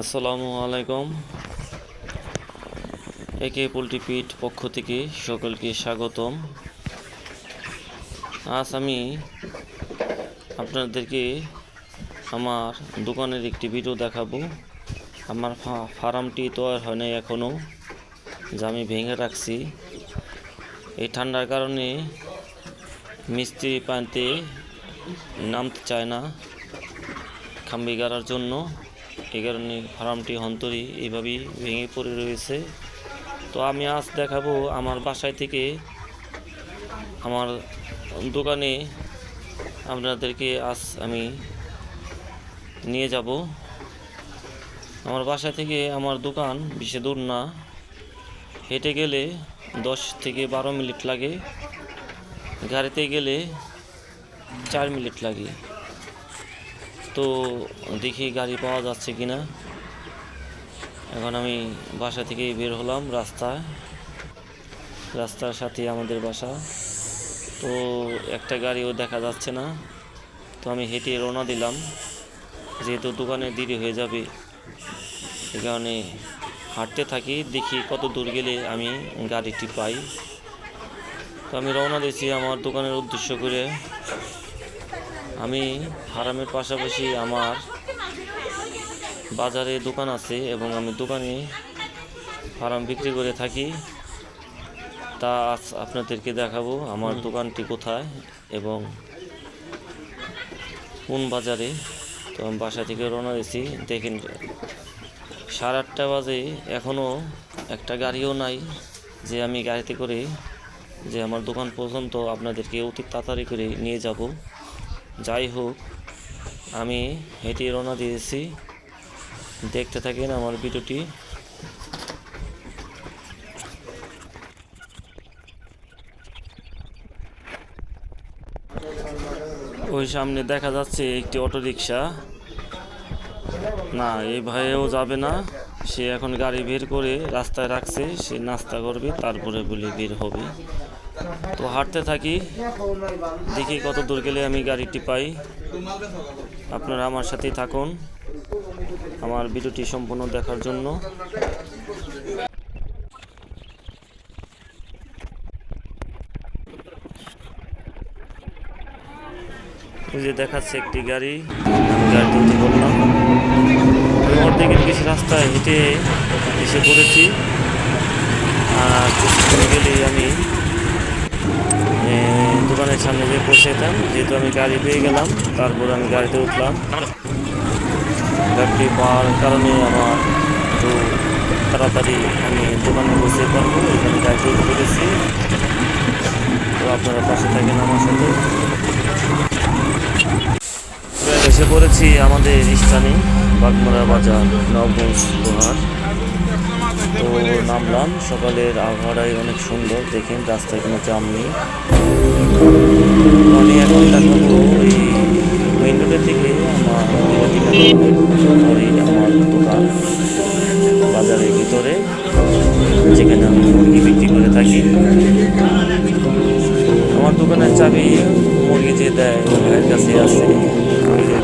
আসসালামু আলাইকুম। একে পোলট্রি পিট পক্ষ থেকে সকলকে স্বাগতম। আজ আমি আপনাদেরকে আমার দোকানের একটি ভিডিও দেখাবো। আমার ফার্মটি তৈরি হয় নাই এখনও যা আমি ভেঙে রাখছি। এই ঠান্ডার কারণে মিস্ত্রি পানিতে নামতে চায় না। খাম্বি গাড়ার জন্য এই কারণে ফার্মটি অন্তরি এইভাবেই ভেঙে পড়ে রয়েছে। তো আমি আজ দেখাবো আমার বাসায় থেকে আমার দোকানে আপনাদেরকে আজ আমি নিয়ে যাব। আমার বাসা থেকে আমার দোকান বেশি দূর না। হেঁটে গেলে দশ থেকে বারো মিনিট লাগে। গাড়িতে গেলে চার মিনিট লাগে। তো দেখি গাড়ি পাওয়া যাচ্ছে কিনা। এখন আমি বাসা থেকে বের হলাম রাস্তায়। রাস্তার সাথে আমাদের বাসা। তো একটা গাড়িও দেখা যাচ্ছে না। তো আমি হেঁটে রওনা দিলাম। যেহেতু দোকানে দেরি হয়ে যাবে এই কারণে হাঁটতে থাকি। দেখি কত দূর গেলে আমি গাড়িটি পাই। তো আমি রওনা দিয়েছি আমার দোকানের উদ্দেশ্য করে। আমি ফার্মের পাশাপাশি আমার বাজারে দোকান আছে এবং আমি দোকানে ফার্ম বিক্রি করে থাকি। তা আজ আপনাদেরকে দেখাবো আমার দোকানটি কোথায় এবং কোন বাজারে। তো আমি বাসা থেকে রওনা দিয়েছি। দেখেন সাড়ে আটটা বাজে এখনও একটা গাড়িও নাই যে আমি গাড়িতে করে যে আমার দোকান পর্যন্ত আপনাদেরকে অতি তাড়াতাড়ি করে নিয়ে যাব। যাই হোক, আমি হেঁটে রওনা দিয়েছি। দেখতে থাকেন আমার ভিডিওটি। ওই সামনে দেখা যাচ্ছে একটি অটো রিক্সা না, এই ভাইও যাবে না। সে এখন গাড়ি বের করে রাস্তায় রাখছে, সে নাস্তা করবে, তারপরে বলে বের হবে। তো হাঁটতে থাকি, দেখি কত দূর গেলে আমি গাড়িটি পাই। আপনারা আমার সাথেই থাকুন, আমার ভিডিওটি সম্পূর্ণ দেখার জন্য। যে দেখাচ্ছে একটি গাড়ি উঠে পড়লাম। অর্ধেকের বেশি রাস্তায় হেঁটে এসে পড়েছি। আর গেলেই আমি দোকানের সামনে যেয়ে পৌঁছে যেতাম যেহেতু আমি গাড়ি পেয়ে গেলাম, তারপর আমি গাড়িতে উঠলাম। গাড়িটি পাওয়ার কারণে আমার একটু তাড়াতাড়ি আমি দোকানে বসে পারব, এখানে গাড়িতে উঠে পড়েছি। তো আপনারা পাশে থাকেন আমার সাথে। এসে পড়েছি আমাদের স্থানে, বাগমারা বাজার, নবগঞ্জ লোহার। তো নামলাম। সকালের আবহাওয়াটাই অনেক সুন্দর। দেখেন, রাস্তায় কোনো জাম নেই। আমি এখন দেখাবো ওই মেইন রোডের দিকে আমার আমার দোকান বাজারের ভিতরে, যেখানে আমি মুরগি বিক্রি করে থাকি। আমার দোকানের চাবি মুরগি যে দেয় ভাইয়ের কাছে আছে।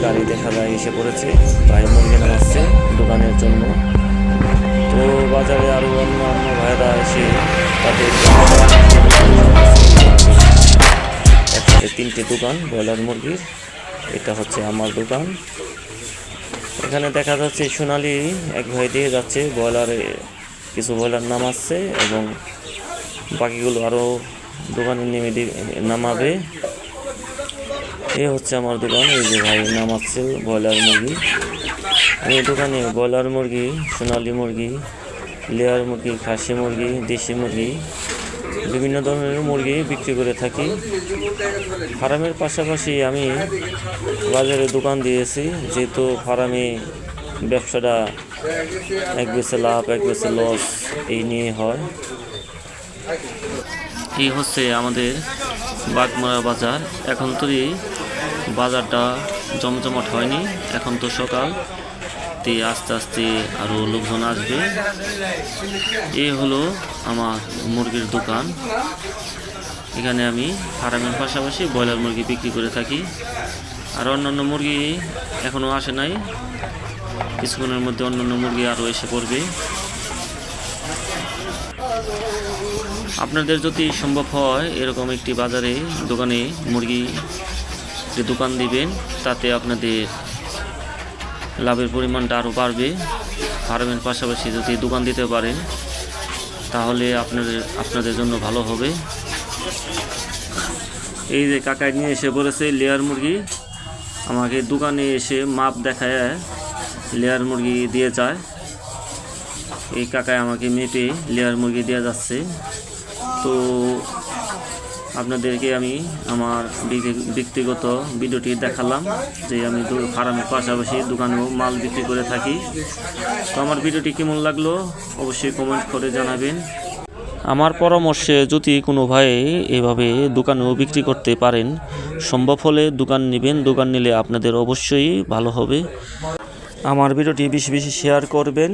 গাড়ি দেখা যায়, এসে পড়েছে। ভাই মুরগি নামাচ্ছে দোকানের জন্য। তো বাজারে আরও অন্য অন্য ভাইরা এসে তাদের তিনটে দোকান, ব্রয়লার মুরগির। এটা হচ্ছে আমার দোকান। এখানে দেখা যাচ্ছে সোনালি এক ভাই দিয়ে যাচ্ছে, ব্রয়লারে কিছু ব্রয়লার নামাচ্ছে এবং বাকিগুলো আরও দোকানে নেমে নামাবে। এ হচ্ছে আমার দোকান, এই যে ভাই নামাচ্ছে ব্রয়লার মুরগি। আমি দোকানে ব্রয়লার মুরগি, সোনালি মুরগি, লেয়ার মুরগি, খাসি মুরগি, দেশি মুরগি, বিভিন্ন ধরনের মুরগি বিক্রি করে থাকি। ফার্মের পাশাপাশি আমি বাজারে দোকান দিয়েছি, যেহেতু ফার্মে ব্যবসাটা এক বেছে লাভ, এক বেছে লস, এই নিয়ে হয়। এই হচ্ছে আমাদের বাগমারা বাজার। এখন তো বাজারটা জমজমাট হয়নি, এখন তো সকাল। তে আস্তে আস্তে আরও লোকজন আসবে। এ হলো আমার মুরগির দোকান। এখানে আমি ফার্মের পাশাপাশি ব্রয়লার মুরগি বিক্রি করে থাকি। আর অন্যান্য মুরগি এখনও আসে নাই। কিছুক্ষণের মধ্যে অন্যান্য মুরগি আরও এসে পড়বে। আপনাদের যদি সম্ভব হয়, এরকম একটি বাজারে, দোকানে মুরগি যে দোকান দিবেন, তাতে আপনাদের লাভের পরিমাণটা আরও বাড়বে। ফার্মের পাশাপাশি যদি দোকান দিতে পারেন, তাহলে আপনাদের আপনাদের জন্য ভালো হবে। এই যে কাকায় নিয়ে এসে বলেছে, লেয়ার মুরগি। আমাকে দোকানে এসে মাপ দেখায়, লেয়ার মুরগি দিয়ে যায়। এই কাকায় আমাকে মেপে লেয়ার মুরগি দেওয়া যাচ্ছে। তো আপনাদেরকে আমি আমার ব্যক্তিগত ভিডিওটি দেখালাম যে আমি ফার্মের পাশাপাশি দোকানেও মাল বিক্রি করে থাকি। তো আমার ভিডিওটি কেমন লাগল অবশ্যই কমেন্ট করে জানাবেন। আমার পরামর্শে যদি কোনো ভাই এভাবে দোকানেও বিক্রি করতে পারেন, সম্ভব হলে দোকান নেবেন। দোকান নিলে আপনাদের অবশ্যই ভালো হবে। আমার ভিডিওটি বেশি বেশি শেয়ার করবেন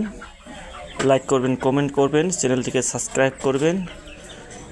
লাইক করবেন কমেন্ট করবেন, চ্যানেলটিকে সাবস্ক্রাইব করবেন।